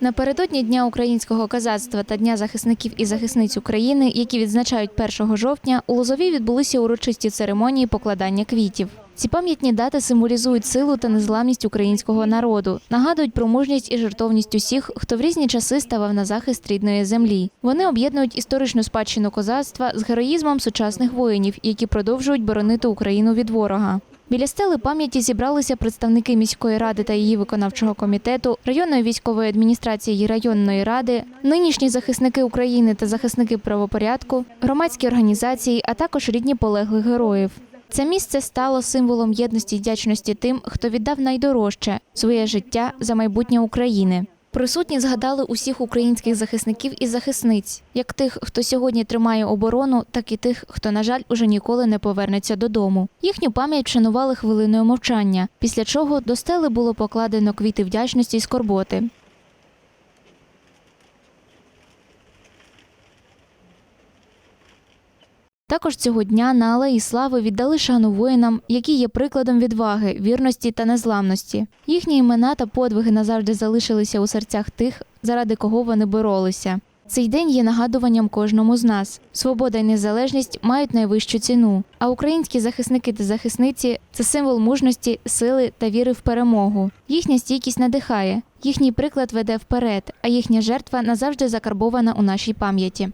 Напередодні Дня українського козацтва та Дня захисників і захисниць України, які відзначають 1 жовтня, у Лозові відбулися урочисті церемонії покладання квітів. Ці пам'ятні дати символізують силу та незламність українського народу, нагадують про мужність і жертовність усіх, хто в різні часи ставав на захист рідної землі. Вони об'єднують історичну спадщину козацтва з героїзмом сучасних воїнів, які продовжують боронити Україну від ворога. Біля стели пам'яті зібралися представники міської ради та її виконавчого комітету, районної військової адміністрації і районної ради, нинішні захисники України та захисники правопорядку, громадські організації, а також рідні полеглих героїв. Це місце стало символом єдності й вдячності тим, хто віддав найдорожче своє життя за майбутнє України. Присутні згадали усіх українських захисників і захисниць, як тих, хто сьогодні тримає оборону, так і тих, хто, на жаль, уже ніколи не повернеться додому. Їхню пам'ять вшанували хвилиною мовчання, після чого до стели було покладено квіти вдячності й скорботи. Також цього дня на Алеї Слави віддали шану воїнам, які є прикладом відваги, вірності та незламності. Їхні імена та подвиги назавжди залишилися у серцях тих, заради кого вони боролися. Цей день є нагадуванням кожному з нас. Свобода і незалежність мають найвищу ціну. А українські захисники та захисниці це символ мужності, сили та віри в перемогу. Їхня стійкість надихає, їхній приклад веде вперед, а їхня жертва назавжди закарбована у нашій пам'яті.